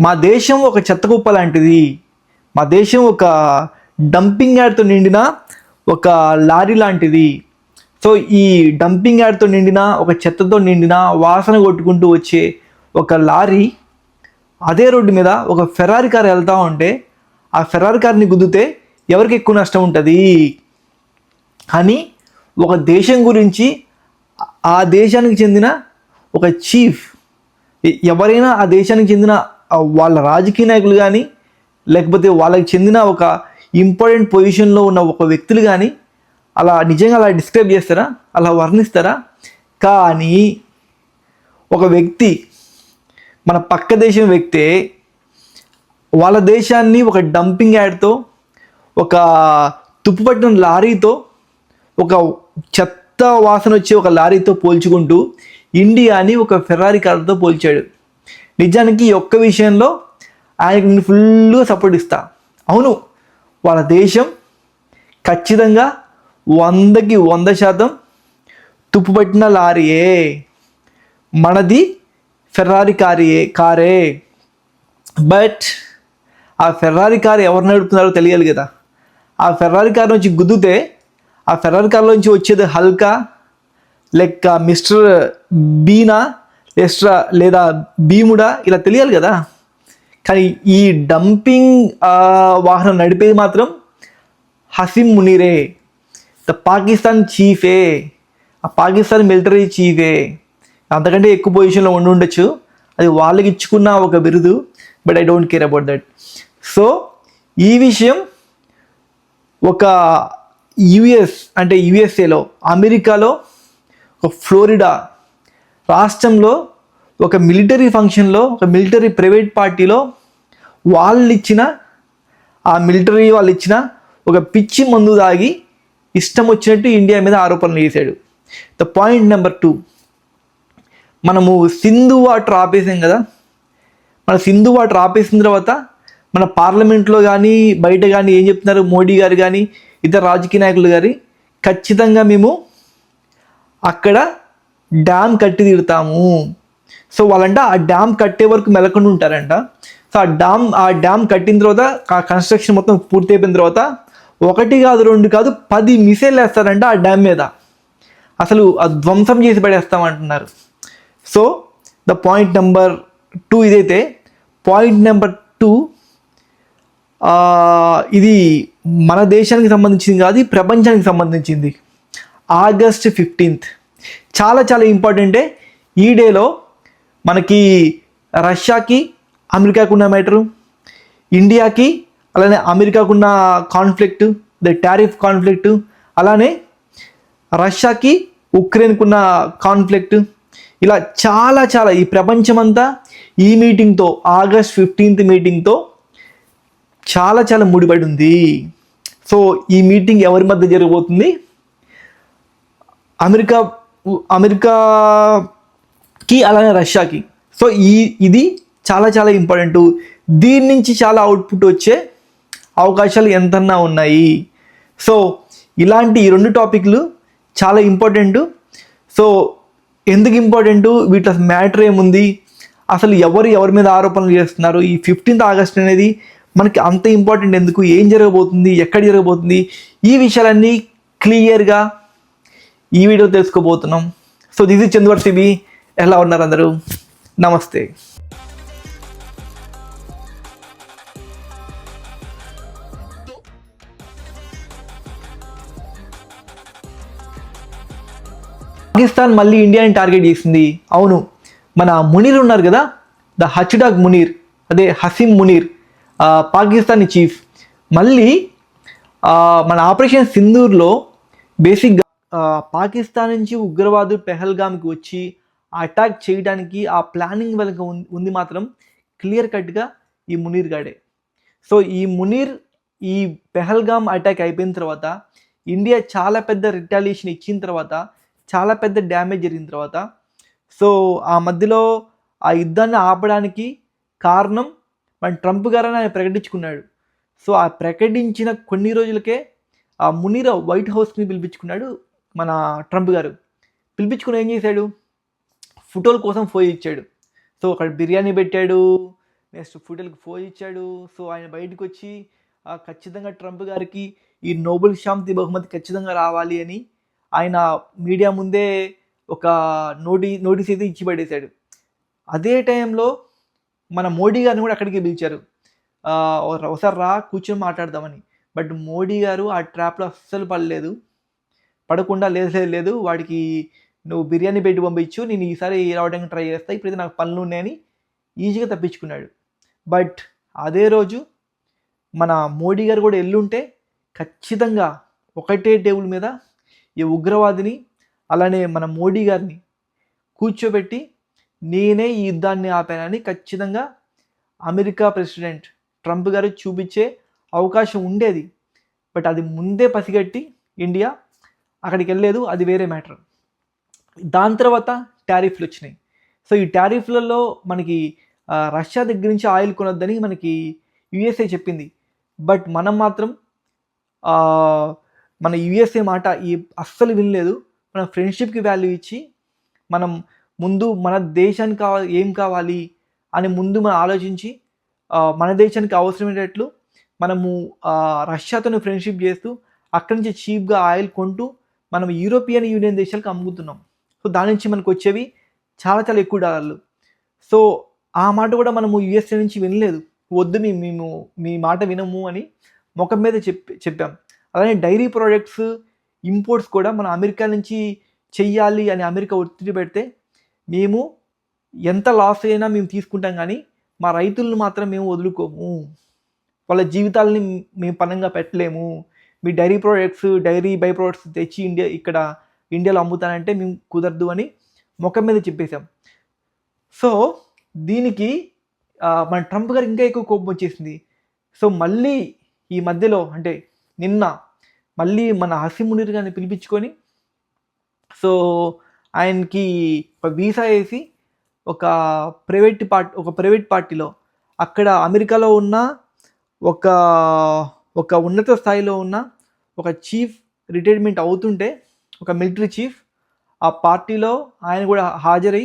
మా దేశం ఒక చెత్త కుప్ప లాంటిది. మా దేశం ఒక డంపింగ్ యార్డ్తో నిండిన ఒక లారీ లాంటిది. సో ఈ డంపింగ్ యార్డ్తో నిండిన ఒక చెత్తతో నిండిన వాసన కొట్టుకుంటూ వచ్చే ఒక లారీ అదే రోడ్డు మీద ఒక ఫెరారీ కార్ వెళ్తూ ఉంటే ఆ ఫెరారీ కార్ని గుద్దితే ఎవరికి ఎక్కువ నష్టం ఉంటుంది? అని ఒక దేశం గురించి ఆ దేశానికి చెందిన ఒక చీఫ్ ఎవరైనా ఆ దేశానికి చెందిన వాళ్ళ రాజకీయ నాయకులు కానీ లేకపోతే వాళ్ళకి చెందిన ఒక ఇంపార్టెంట్ పొజిషన్లో ఉన్న ఒక వ్యక్తులు కానీ అలా నిజంగా అలా డిస్క్రైబ్ చేస్తారా? అలా వర్ణిస్తారా? కానీ ఒక వ్యక్తి మన పక్క దేశం వ్యక్తే వాళ్ళ దేశాన్ని ఒక డంపింగ్ యాడ్తో ఒక తుప్పుపట్టిన లారీతో ఒక చెత్త వాసన వచ్చే ఒక లారీతో పోల్చుకుంటూ ఇండియాని ఒక ఫెరారీ కార్తో పోల్చాడు. నిజానికి ఈ ఒక్క విషయంలో ఆయనకు నేను ఫుల్గా సపోర్ట్ ఇస్తా. అవును వాళ్ళ దేశం ఖచ్చితంగా వందకి వంద శాతం తుప్పుపట్టిన లారీయే. మనది ఫెర్రారి కారియే కారే. బట్ ఆ ఫెర్రారి కారు ఎవరు నడుపుతున్నారో తెలియాలి కదా. ఆ ఫెర్రారి కార్ నుంచి గుద్దితే ఆ ఫెర్రారి కార్లో నుంచి వచ్చేది హల్కా లెక్క మిస్టర్ బీనా ఎస్ట్రా లేదా భీముడా? ఇలా తెలియాలి కదా. కానీ ఈ డంపింగ్ వాహనం నడిపేది మాత్రం హసీం మునీరే. ద పాకిస్తాన్ చీఫే. ఆ పాకిస్తాన్ మిలిటరీ చీఫే. అంతకంటే ఎక్కువ పొజిషన్లో ఉండి ఉండొచ్చు. అది వాళ్ళకి ఇచ్చుకున్న ఒక బిరుదు but I don't care about that. So ఈ విషయం ఒక యుఎస్ అంటే యుఎస్ఏలో అమెరికాలో ఒక ఫ్లోరిడా రాష్ట్రంలో ఒక మిలిటరీ ఫంక్షన్లో ఒక మిలిటరీ ప్రైవేట్ పార్టీలో వాళ్ళు ఇచ్చిన ఆ మిలిటరీ వాళ్ళు ఇచ్చిన ఒక పిచ్చి మందు దాగి ఇష్టం వచ్చినట్టు ఇండియా మీద ఆరోపణలు చేశాడు. ద పాయింట్ నెంబర్ టూ మనము సింధు వాటర్ ఆపేసాం కదా. మన సింధు వాటర్ ఆపేసిన తర్వాత మన పార్లమెంట్లో కానీ బయట కానీ ఏం చెప్తున్నారు? మోడీ గారు కానీ ఇతర రాజకీయ నాయకులు గారి ఖచ్చితంగా మేము అక్కడ డ్యామ్ కట్టి తీరుతాము. సో వాళ్ళంట ఆ డ్యామ్ కట్టే వరకు మెలకుండా ఉంటారంట. సో ఆ డ్యామ్ ఆ డ్యామ్ కట్టిన తర్వాత ఆ కన్స్ట్రక్షన్ మొత్తం పూర్తి అయిపోయిన తర్వాత ఒకటి కాదు రెండు కాదు పది మిసైల్ వేస్తారంట ఆ డ్యామ్ మీద. అసలు ఆ ధ్వంసం చేసి పడేస్తామంటున్నారు. So the point number two ఇదైతే పాయింట్ నెంబర్ టూ ఇది మన దేశానికి సంబంధించింది కాదు ప్రపంచానికి సంబంధించింది. August fifteenth. చాలా చాలా ఇంపార్టెంటే ఈ డేలో మనకి రష్యాకి అమెరికాకున్న మ్యాటరు ఇండియాకి అలానే అమెరికాకున్న కాన్ఫ్లిక్ట్ ద టారిఫ్ కాన్ఫ్లిక్ట్ అలానే రష్యాకి ఉక్రెయిన్కున్న కాన్ఫ్లిక్ట్. ఇలా చాలా చాలా ఈ ప్రపంచమంతా ఈ మీటింగ్తో ఆగస్ట్ ఫిఫ్టీన్త్ మీటింగ్తో చాలా చాలా ముడిపడి ఉంది సో ఈ మీటింగ్ ఎవరి మధ్య జరగబోతుంది? అమెరికా అమెరికాకి అలానే రష్యాకి. సో ఈ ఇది చాలా చాలా ఇంపార్టెంట్. దీని నుంచి చాలా అవుట్పుట్ వచ్చే అవకాశాలు ఎంతన్నా ఉన్నాయి. సో ఇలాంటి ఈ రెండు టాపిక్లు చాలా ఇంపార్టెంట్. సో ఎందుకు ఇంపార్టెంట్? వీటి మ్యాటర్ ఏముంది? అసలు ఎవరు ఎవరి మీద ఆరోపణలు చేస్తున్నారు? ఈ ఫిఫ్టీన్త్ ఆగస్ట్ అనేది మనకి అంత ఇంపార్టెంట్ ఎందుకు? ఏం జరగబోతుంది? ఎక్కడ జరగబోతుంది? ఈ విషయాలన్నీ క్లియర్గా ఈ వీడియో తెలుసుకోబోతున్నాం. సో దిస్ ఇస్ చంద్వర్ సిబి ఎలా ఉన్నారు అందరూ? నమస్తే. పాకిస్తాన్ మళ్ళీ ఇండియాని టార్గెట్ చేసింది. అవును మన మునీర్ ఉన్నారు కదా? ద హచ్డాగ్ మునీర్ అదే హసీం మునీర్ పాకిస్తానీ చీఫ్. మళ్ళీ మన ఆపరేషన్ సింధూర్లో బేసిక్గా పాకిస్తాన్ నుంచి ఉగ్రవాదులు పెహల్గామ్కి వచ్చి అటాక్ చేయడానికి ఆ ప్లానింగ్ వెనక ఉంది మాత్రం క్లియర్ కట్గా ఈ మునీర్ గాడే. సో ఈ మునీర్ ఈ పెహల్గామ్ అటాక్ అయిపోయిన తర్వాత ఇండియా చాలా పెద్ద రిటాలియేషన్ ఇచ్చిన తర్వాత చాలా పెద్ద డ్యామేజ్ జరిగిన తర్వాత సో ఆ మధ్యలో ఆ యుద్ధాన్ని ఆపడానికి కారణం మన ట్రంప్ గారని ఆయన ప్రకటించుకున్నాడు. సో ఆ ప్రకటించిన కొన్ని రోజులకే ఆ మునీర్ వైట్ హౌస్ని పిలిపించుకున్నాడు మన ట్రంప్ గారు. పిలిపించుకుని ఏం చేశాడు? ఫోటోల కోసం ఫోయి ఇచ్చాడు. సో అక్కడ బిర్యానీ పెట్టాడు. నెక్స్ట్ ఫోటోలకు ఫోజ్ ఇచ్చాడు. సో ఆయన బయటకు వచ్చి ఖచ్చితంగా ట్రంప్ గారికి ఈ నోబెల్ శాంతి బహుమతి ఖచ్చితంగా రావాలి అని ఆయన మీడియా ముందే ఒక నోటి నోటీస్ అయితే ఇచ్చి పడేశాడు. అదే టైంలో మన మోడీ గారిని కూడా అక్కడికి పిలిచారు. ఒకసారి రా కూర్చొని మాట్లాడదామని. బట్ మోడీ గారు ఆ ట్రాప్లో అస్సలు పడలేదు. పడకుండా లేదు లేదు లేదు వాడికి నువ్వు బిర్యానీ పెట్టి పంపించు నేను ఈసారి రావడానికి ట్రై చేస్తా ఇప్పుడైతే నాకు పనులు ఉన్నాయని ఈజీగా తప్పించుకున్నాడు. బట్ అదే రోజు మన మోడీ గారు కూడా ఎల్లుంటే ఖచ్చితంగా ఒకటే టేబుల్ మీద ఈ ఉగ్రవాదిని అలానే మన మోడీ గారిని కూర్చోబెట్టి నేనే ఈ యుద్ధాన్ని ఆపానని ఖచ్చితంగా అమెరికా ప్రెసిడెంట్ ట్రంప్ గారు చూపించే అవకాశం ఉండేది. బట్ అది ముందే పసిగట్టి ఇండియా అక్కడికి వెళ్ళలేదు అది వేరే మ్యాటర్. దాని తర్వాత టారిఫ్లు వచ్చినాయి. సో ఈ టారిఫ్లలో మనకి రష్యా దగ్గర నుంచి ఆయిల్ కొనొద్దని మనకి యుఎస్ఏ చెప్పింది. బట్ మనం మాత్రం మన యుఎస్ఏ మాట ఈ అస్సలు వినలేదు. మనం ఫ్రెండ్షిప్కి వాల్యూ ఇచ్చి మనం ముందు మన దేశానికి కావాలి ఏం కావాలి అని ముందు మనం ఆలోచించి మన దేశానికి అవసరమయ్యేటట్లు మనము రష్యాతో ఫ్రెండ్షిప్ చేస్తూ అక్కడి నుంచి చీప్గా ఆయిల్ కొంటూ మనం యూరోపియన్ యూనియన్ దేశాలకు అమ్ముతున్నాం. సో దాని నుంచి మనకు వచ్చేవి చాలా చాలా ఎక్కువ డాలర్లు. సో ఆ మాట కూడా మనము యుఎస్ఏ నుంచి వినలేదు. వద్దు మీ మేము మీ మాట వినము అని ముఖం మీద చెప్పి చెప్పాం. అలానే డైరీ ప్రోడక్ట్స్ ఇంపోర్ట్స్ కూడా మన అమెరికా నుంచి చెయ్యాలి అని అమెరికా ఒత్తిడి పెడితే మేము ఎంత లాస్ అయినా మేము తీసుకుంటాం కానీ మా రైతులను మాత్రం మేము వదులుకోము. వాళ్ళ జీవితాలని మేము పనంగా పెట్టలేము. మీ dairy products dairy by products తెచ్చి ఇండియా ఇక్కడ ఇండియాలో అమ్ముతానంటే మేము కుదరదు అని ముఖం మీద చెప్పేశాం. సో దీనికి మన ట్రంప్ గారు ఇంకా ఎక్కువ కోపం వచ్చేసింది. సో మళ్ళీ ఈ మధ్యలో అంటే నిన్న మళ్ళీ మన హసిమునిర్ గారిని పిలిపించుకొని సో ఆయనకి ఒక వీసా వేసి ఒక ప్రైవేట్ పార్టీ ఒక ప్రైవేట్ పార్టీలో అక్కడ అమెరికాలో ఉన్న ఒక ఒక ఉన్నత స్థాయిలో ఉన్న ఒక చీఫ్ రిటైర్మెంట్ అవుతుంటే ఒక మిలిటరీ చీఫ్ ఆ పార్టీలో ఆయన కూడా హాజరై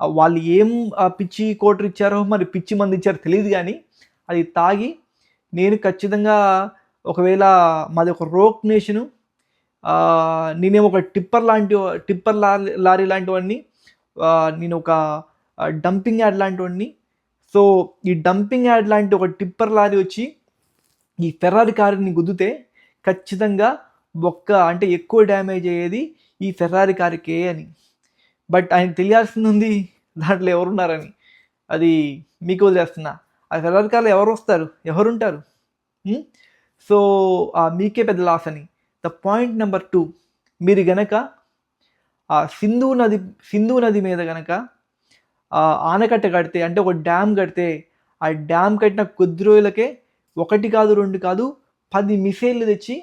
వాళ్ళు ఏం ఆ పిచ్చి కోటర్ ఇచ్చారో మరి పిచ్చి మంది ఇచ్చారో తెలియదు కానీ అది తాగి నేను ఖచ్చితంగా ఒకవేళ మాది ఒక రోక్ నేషను నేనేమో ఒక టిప్పర్ లాంటి టిప్పర్ లారీ లారీ లాంటి వాడిని నేను ఒక డంపింగ్ యాడ్ లాంటి వాడిని సో ఈ డంపింగ్ యాడ్ లాంటి ఒక టిప్పర్ లారీ వచ్చి ఈ ఫెర్రారీ కారుని గుద్దితే ఖచ్చితంగా ఒక్క అంటే ఎక్కువ డ్యామేజ్ అయ్యేది ఈ ఫెర్రారీ కారుకే అని. బట్ ఆయన తెలియాల్సింది ఉంది దాంట్లో ఎవరున్నారని. అది మీకు వదిలేస్తున్నా. ఆ ఫెర్రారీ కార్లో ఎవరు వస్తారు? ఎవరుంటారు? సో ఆ, మీకే పెద్ద లాస్ అని. ద పాయింట్ నెంబర్ టూ మీరు గనక ఆ సింధు నది సింధు నది మీద గనక ఆనకట్ట కడితే అంటే ఒక డ్యామ్ కడితే ఆ డ్యామ్ కట్టిన కొద్ది రోజులకే ఒకటి కాదు రెండు కాదు పది మిసైళ్ళు తెచ్చి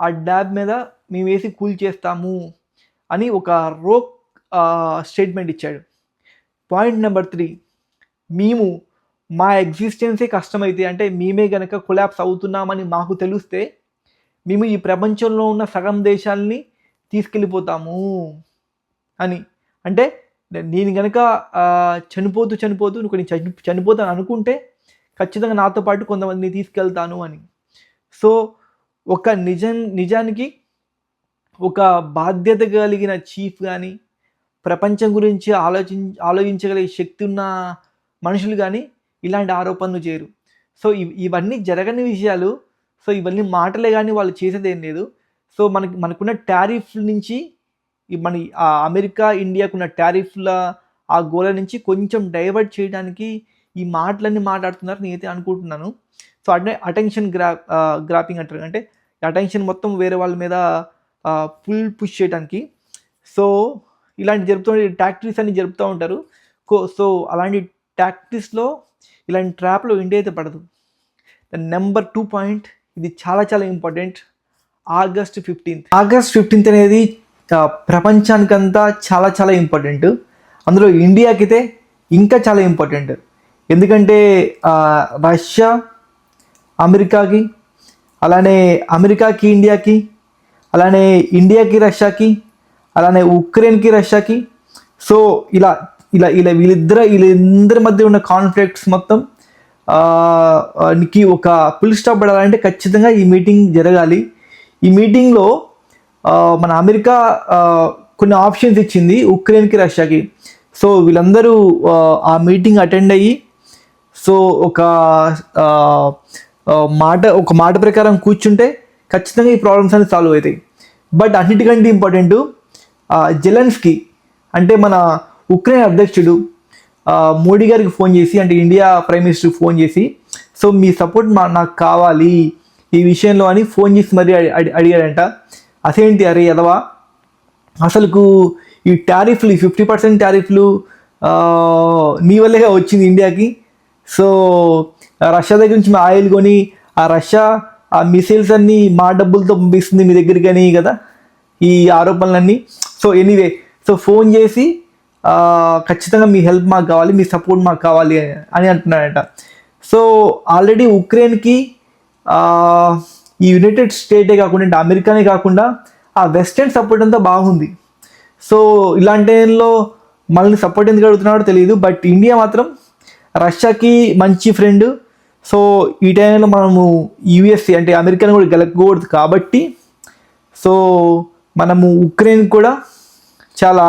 ఆ డ్యాబ్ మీద మేము వేసి కూల్ చేస్తాము అని ఒక రోక్ స్టేట్మెంట్ ఇచ్చాడు. పాయింట్ నెంబర్ త్రీ మేము మా ఎగ్జిస్టెన్సే కష్టమైతే అంటే మేమే గనక కొలాప్స్ అవుతున్నామని మాకు తెలిస్తే మేము ఈ ప్రపంచంలో ఉన్న సగం దేశాలని తీసుకెళ్ళిపోతాము అని. అంటే నేను గనక చనిపోతూ చనిపోతూ నువ్వు కొన్ని చని చనిపోతాను అనుకుంటే ఖచ్చితంగా నాతో పాటు కొంతమందిని తీసుకెళ్తాను అని. సో ఒక నిజం నిజానికి ఒక బాధ్యత కలిగిన చీఫ్ కానీ ప్రపంచం గురించి ఆలోచి ఆలోచించగలిగే శక్తి ఉన్న మనుషులు కానీ ఇలాంటి ఆరోపణలు చేయరు. సో ఇవన్నీ జరగని విషయాలు. సో ఇవన్నీ మాటలే కానీ వాళ్ళు చేసేది ఏం లేదు. సో మనకి మనకున్న టారిఫ్ నుంచి మన ఆ అమెరికా ఇండియాకున్న టారిఫ్ల ఆ గోల నుంచి కొంచెం డైవర్ట్ చేయడానికి ఈ మాటలన్నీ మాట్లాడుతున్నారు నేనైతే అనుకుంటున్నాను. సో అంటే అటెన్షన్ గ్రా గ్రాపింగ్ అంటారు. అంటే అటెన్షన్ మొత్తం వేరే వాళ్ళ మీద ఫుల్ పుష్ చేయడానికి సో ఇలాంటి జరుపుతూ టాక్టిక్స్ అన్ని జరుపుతూ ఉంటారు. సో అలాంటి టాక్టిక్స్లో ఇలాంటి ట్రాప్లో ఇండియా అయితే పడదు. నెంబర్ టూ పాయింట్ ఇది చాలా చాలా important August fifteenth August fifteenth అనేది ప్రపంచానికంతా చాలా చాలా ఇంపార్టెంట్ అందులో ఇండియాకైతే ఇంకా చాలా ఇంపార్టెంట్ ఎందుకంటే రష్యా అమెరికాకి అలానే అమెరికాకి ఇండియాకి అలానే ఇండియాకి రష్యాకి అలానే ఉక్రెయిన్కి రష్యాకి. సో ఇలా ఇలా ఇలా వీళ్ళిద్దరు వీళ్ళిద్దరి మధ్య ఉన్న కాన్ఫ్లిక్ట్స్ మొత్తం కి ఒక ఫుల్ స్టాప్ పడాలంటే ఖచ్చితంగా ఈ మీటింగ్ జరగాలి. ఈ మీటింగ్లో మన అమెరికా కొన్ని ఆప్షన్స్ ఇచ్చింది ఉక్రెయిన్కి రష్యాకి. సో వీళ్ళందరూ ఆ మీటింగ్ అటెండ్ అయ్యి సో ఒక మాట ఒక మాట ప్రకారం కూర్చుంటే ఖచ్చితంగా ఈ ప్రాబ్లమ్స్ అన్ని సాల్వ్ అవుతాయి. బట్ అన్నిటికంటే ఇంపార్టెంట్ జెలెన్స్కి అంటే మన ఉక్రెయిన్ అధ్యక్షుడు మోడీ గారికి ఫోన్ చేసి అంటే ఇండియా ప్రైమ్ మినిస్టర్కి ఫోన్ చేసి సో మీ సపోర్ట్ మా నాకు కావాలి. ఈ విషయంలో అని ఫోన్ చేసి మరీ అడిగాడంట. అసేంటి అరే ఎదవా? అసలుకు ఈ టారిఫ్లు ఈ ఫిఫ్టీ పర్సెంట్ టారిఫ్లు నీ వల్లే వచ్చింది ఇండియాకి సో రష్యా దగ్గర నుంచి మా ఆయిల్ కొని ఆ రష్యా ఆ మిసైల్స్ అన్నీ మా డబ్బులతో పంపిస్తుంది మీ దగ్గరికి అని కదా ఈ ఆరోపణలన్నీ. సో ఎనీవే సో ఫోన్ చేసి ఖచ్చితంగా మీ హెల్ప్ మాకు కావాలి మీ సపోర్ట్ మాకు కావాలి అని అంటున్నాడట. సో ఆల్రెడీ ఉక్రెయిన్కి ఈ యునైటెడ్ స్టేటే కాకుండా అంటే అమెరికానే కాకుండా ఆ వెస్టర్న్ సపోర్ట్ అంతా బాగుంది. సో ఇలాంటి టైంలో మనల్ని సపోర్ట్ ఎందుకు అడుగుతున్నాడో తెలియదు బట్ ఇండియా మాత్రం రష్యాకి మంచి ఫ్రెండ్ సో ఈ టైంలో మనము యుఎస్ఏ అంటే అమెరికాని కూడా గెలకూడదు కాబట్టి సో మనము ఉక్రెయిన్ కూడా చాలా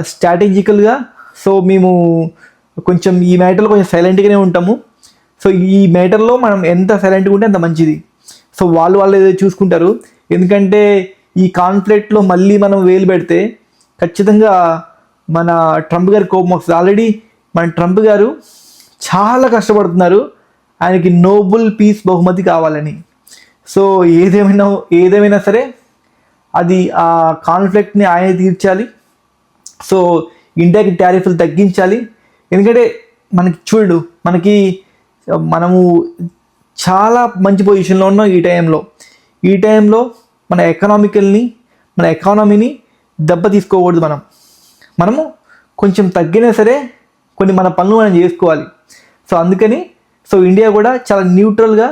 స్ట్రాటజికల్గా సో మేము కొంచెం ఈ మ్యాటర్లో కొంచెం సైలెంట్గానే ఉంటాము. సో ఈ మ్యాటర్లో మనం ఎంత సైలెంట్గా ఉంటే అంత మంచిది. సో వాళ్ళు వాళ్ళు ఏదో చూసుకుంటారు. ఎందుకంటే ఈ కాన్ఫ్లిక్ట్లో మళ్ళీ మనం వేలు పెడితే ఖచ్చితంగా మన ట్రంప్ గారి కోపం వస్తుంది. ఆల్రెడీ మన ట్రంప్ గారు చాలా కష్టపడుతున్నారు. ఆయనకి నోబుల్ పీస్ బహుమతి కావాలని. సో ఏదేమైనా ఏదేమైనా సరే అది ఆ కాన్ఫ్లిక్ట్ని ఆయన తీర్చాలి. సో ఇండియాకి ట్యారిఫ్లు తగ్గించాలి. ఎందుకంటే మనకి చూడు మనకి మనము చాలా మంచి పొజిషన్లో ఉన్నాం ఈ టైంలో. ఈ టైంలో మన ఎకనామికల్ని మన ఎకానమీని దెబ్బ తీసుకోకూడదు మనం. మనము కొంచెం తగ్గినా సరే కొన్ని మన పనులు మనం చేసుకోవాలి. సో అందుకని సో ఇండియా కూడా చాలా న్యూట్రల్గా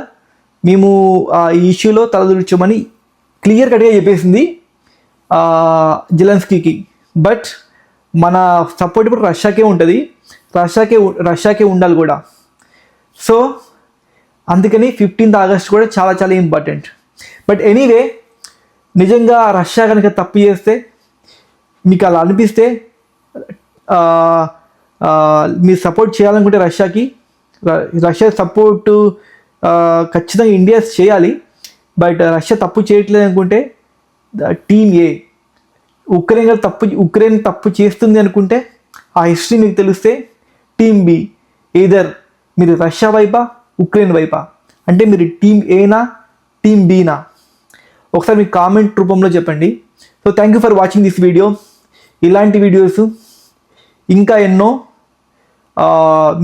మేము ఆ, ఈ ఇష్యూలో తలదూర్చమని క్లియర్ కట్గా చెప్పేసింది ఆ, బట్ మన సపోర్ట్ ఇప్పుడు రష్యాకే ఉంటుంది. రష్యాకే రష్యాకే ఉండాలి కూడా. సో అందుకని ఫిఫ్టీన్త్ ఆగస్ట్ కూడా చాలా చాలా ఇంపార్టెంట్. బట్ ఎనీవే నిజంగా రష్యా కనుక తప్పు చేస్తే మీకు అలా అనిపిస్తే మీరు సపోర్ట్ చేయాలనుకుంటే రష్యాకి రష్యా సపోర్టు ఖచ్చితంగా ఇండియా చేయాలి. బట్ రష్యా తప్పు చేయట్లేదు అనుకుంటే టీమ్ ఏ ఉక్రెయిన్ గారు తప్పు ఉక్రెయిన్ తప్పు చేస్తుంది అనుకుంటే ఆ హిస్టరీ మీకు తెలిస్తే టీమ్ బి ఏదర్ మీరు రష్యా వైపా ఉక్రెయిన్ వైపా. అంటే మీరు టీమ్ ఏనా టీమ్ బీనా ఒకసారి మీ కామెంట్ రూపంలో చెప్పండి. So thank you for watching this video ఇలాంటి వీడియోస్ ఇంకా ఎన్నో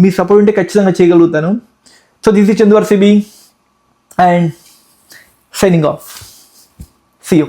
మీ సపోర్ట్ ఉంటే ఖచ్చితంగా చేయగలుగుతాను. So this is చందువర్ CB and signing off see you